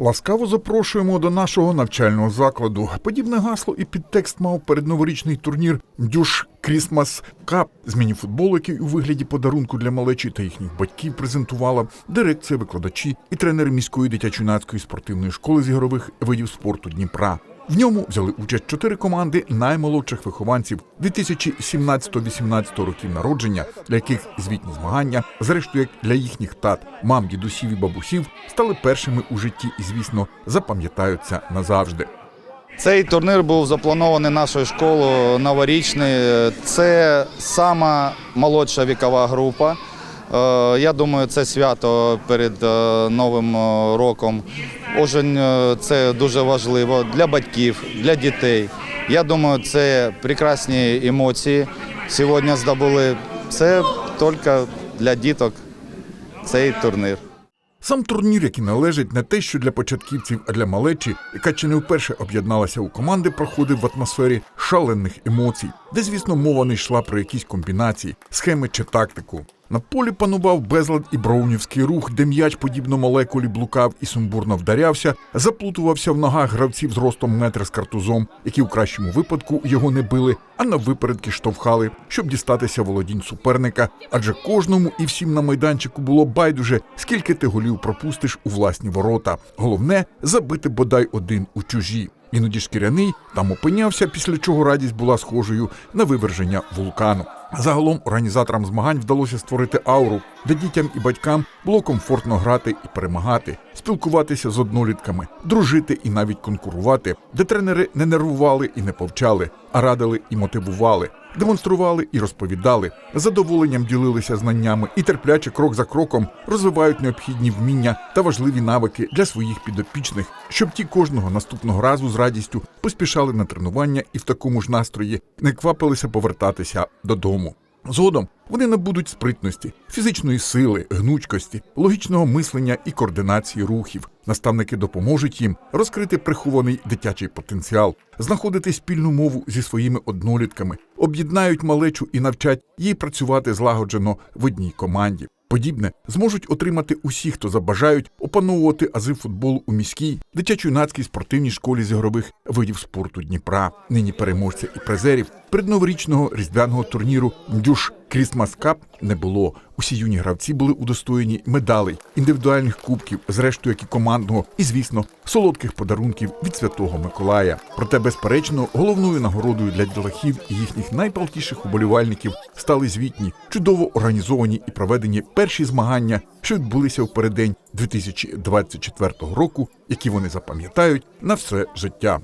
Ласкаво запрошуємо до нашого навчального закладу. Подібне гасло і підтекст мав передноворічний турнір Дюш Крісмас Кап з мініфутболики у вигляді подарунку для малечі та їхніх батьків презентувала дирекція, викладачі і тренери міської дитячо-юнацької спортивної школи з ігрових видів спорту Дніпра. В ньому взяли участь чотири команди наймолодших вихованців 2017-18 років народження, для яких звітні змагання, зрештою як для їхніх тат, мам, дідусів і бабусів, стали першими у житті і, звісно, запам'ятаються назавжди. Цей турнір був запланований нашою школою новорічний. Це сама молодша вікова група. Е, Я думаю, це свято перед е, Новим е, роком. Ожень е, це дуже важливо для батьків, для дітей. Я думаю, це прекрасні емоції сьогодні здобули. Це тільки для діток цей турнір. Сам турнір, який належить не те, що для початківців, а для малечі, яка чи не вперше об'єдналася у команди, проходив в атмосфері шалених емоцій, де, звісно, мова не йшла про якісь комбінації, схеми чи тактику. На полі панував безлад і броунівський рух, де м'яч, подібно молекулі, блукав і сумбурно вдарявся, заплутувався в ногах гравців з ростом метр з картузом, які в кращому випадку його не били, а на випередки штовхали, щоб дістатися володінь суперника. Адже кожному і всім на майданчику було байдуже, скільки ти голів пропустиш у власні ворота. Головне забити бодай один у чужі. Іноді шкіряний там опинявся, після чого радість була схожою на виверження вулкану. Загалом організаторам змагань вдалося створити ауру, де дітям і батькам було комфортно грати і перемагати, спілкуватися з однолітками, дружити і навіть конкурувати, де тренери не нервували і не повчали, а радили і мотивували, демонстрували і розповідали, задоволенням ділилися знаннями і терпляче крок за кроком розвивають необхідні вміння та важливі навики для своїх підопічних, щоб ті кожного наступного разу з радістю поспішали на тренування і в такому ж настрої не квапилися повертатися додому. Згодом вони набудуть спритності, фізичної сили, гнучкості, логічного мислення і координації рухів. Наставники допоможуть їм розкрити прихований дитячий потенціал, знаходити спільну мову зі своїми однолітками, об'єднають малечу і навчать їй працювати злагоджено в одній команді. Подібне зможуть отримати усі, хто забажають опановувати ази футболу у міській дитячо-юнацькій спортивній школі з ігрових видів спорту Дніпра. Нині переможця і призерів передноворічного різдвяного турніру Дюш Крісмас Кап не було. Усі юні гравці були удостоєні медалей, індивідуальних кубків, зрештою як і командного, і звісно, солодких подарунків від святого Миколая. Проте, безперечно, головною нагородою для ділахів і їхніх найпалкіших уболівальників стали звітні, чудово організовані і проведені перші змагання, що відбулися в переддень 2024 року, які вони запам'ятають на все життя.